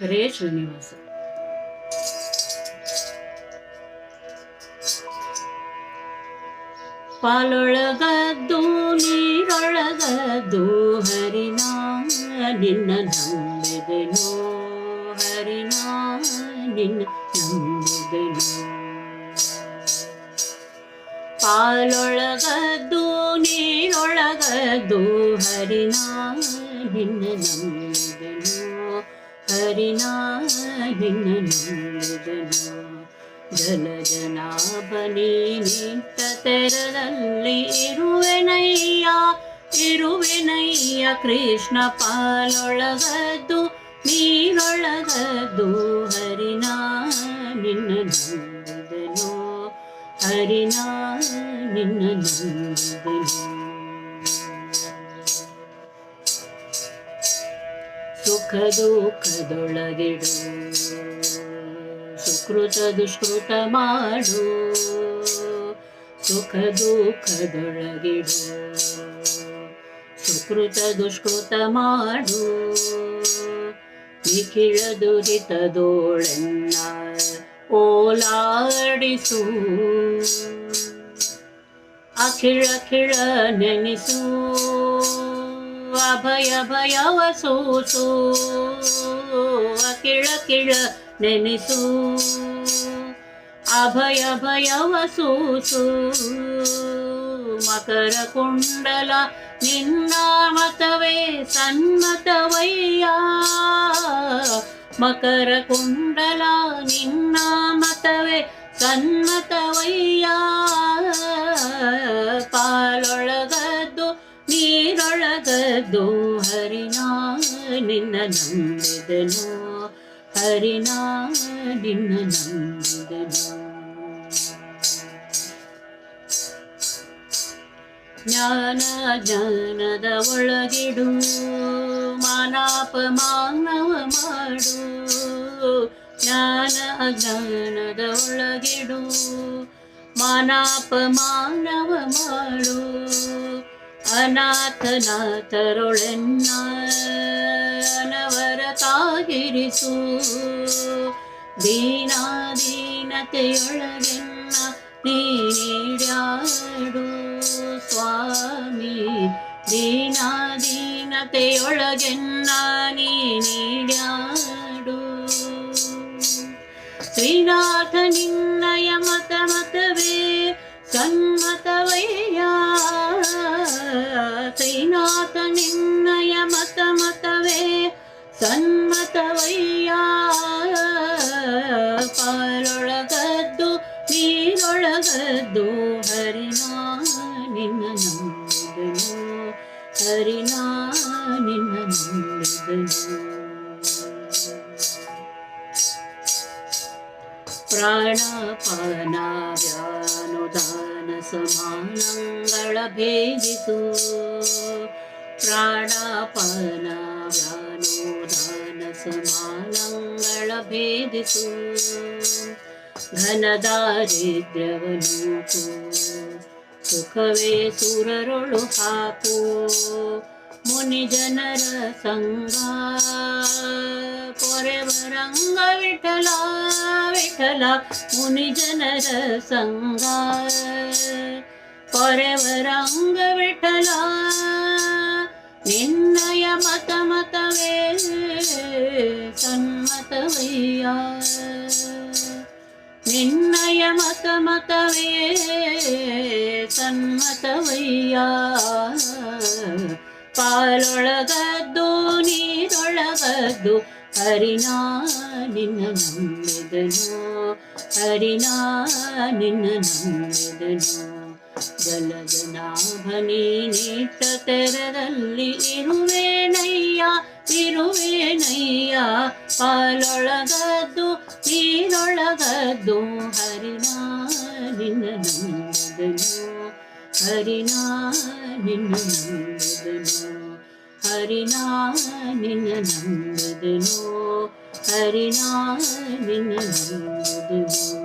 ರೇ ಶ್ರೀನಿವಾಸ ಪಾಲೊಳಗದ್ದು ನೀರೊಳಗದ್ದು ಹರಿನಾ ನಿನ್ನ ನಂಬಿದೆನೋ ಹರಿನಾ ನಿನ್ನ ನಂಬಿದೆನೋ ಪಾಲೊಳಗದ್ದು ನೀರೊಳಗದ್ದು ಹರಿನಾ ನಿನ್ನ ನಂಬಿದೆನೋ ಹರಿನಾ ನಿನ್ನ ನಂಬಿದೆನೋ ಜಲಜನಾಭನಿ ನಿಂತ ತೆರಳಲ್ಲಿ ಇರುವೆನಯ್ಯ ಇರುವೆನಯ್ಯ ಕೃಷ್ಣ ಪಾಲೊಳಗದ್ದು ನೀರೊಳಗದ್ದು ಹರಿನಾ ನಿನ್ನ ನೋ ಹರಿನಾ ನಿನ್ನ ನಂಬಿದೆನೋ ಸುಖ ದುಃಖದೊಳಗಿಡು ಸುಕೃತ ದುಷ್ಕೃತ ಮಾಡು. ಸುಖ ದುಃಖದೊಳಗಿಡು ಸುಕೃತ ದುಷ್ಕೃತ ಮಾಡು. ನಿಖಿಳ ದುರಿತದೋಳೆನ್ನ ಓಲಾಡಿಸು. ಅಖಿಳ ಖಿಳ ನೆನೆಸು. ಅಭಯ ಭಯವ ಸೂಸು. ಕಿಳ ಕಿಳ ನೆನೆಸು. ಅಭಯ ಭಯವ ಸೂಸು. ಮಕರ ಕುಂಡಲ ನಿನ್ನ ಮತವೇ ಸನ್ಮತವಯ್ಯ. ಮಕರ ಕುಂಡಲ ನಿನ್ನ ಮತವೇ ಸನ್ಮತವಯ್ಯ. ನೀರೊಳಗದ್ದು ಹರಿನಾ ನಿನ್ನ ನಂಬಿದನು ಹರಿನಾ ನಿನ್ನ ನಂಬಿದನು ಜ್ಞಾನ ಜ್ಞಾನದ ಒಳಗಿಡು ಮಾನಾಪ ಮಾನವ ಮಾಡು ಜ್ಞಾನ ಜ್ಞಾನದ ಒಳಗಿಡು ಮಾನಾಪ ಮಾನವ ಮಾಡು ಅನಾಥನಾಥರೊಳೆನ್ನ ಅನವರತಾಗಿರಿಸು ದೀನಾದೀನತೆಯೊಳಗೆನ್ನ ನೀಡ್ಯಾಡು दो हरिणा निरिणा नि प्राणापानाव्यानुदानसमानं भेदितु प्राणपानाव्यानुदान ಪ್ರಾಣಪಾನಾವ್ಯಾನುದಾನ ಸಮಾನಗಳ ಭೇದಿಸು ಪ್ರಾಣಪಾನಾವ್ಯಾನುದಾನ ಸಮಾನಗಳ ಭೇದಿಸು ಘನದಾರಿದ್ರ್ಯವನು ಸುಖವೇ ಸುರರೊಳು ಹಾಕು ಮುನಿ ಜನರ ಸಂಗ ಪೊರೆವರಂಗ ವಿಠಲ ವಿಠಲ ಮುನಿ ಜನರ ಸಂಗ ಪೊರೆವರಂಗ ವಿಠಲ ನಿನ್ನಯ ಮತ ಮತವೇ ಸನ್ಮತವಯ್ಯ ನಿನ್ನಯ ಮತ ಮತವೇ ಸನ್ಮತವಯ್ಯ ಪಾಲೊಳಗದ್ದು ನೀರೊಳಗದ್ದು ಹರಿನಾ ನಿನ್ನ ನಂಬಿದನು ಹರಿನಾ ನಿನ್ನ ನಂಬಿದನು ಜಲಜನಾಭನಿ ನೀಟ ತೆರದಲ್ಲಿ ಇರುವೇನಯ್ಯ ಇರುವೇನಯ್ಯ ಪಾಲೊಳಗದ್ದು, ನೀರೊಳಗದ್ದು. ಹರಿನಾ ನಿನ್ನ ನಂಬದನು ಹರಿನಾ ನಿನ್ನ ನಂಬಿದನು ಹರಿನಾ ನಿನ್ನ ಹರಿನಾ ನಿನ್ನ ನಂಬಿದನು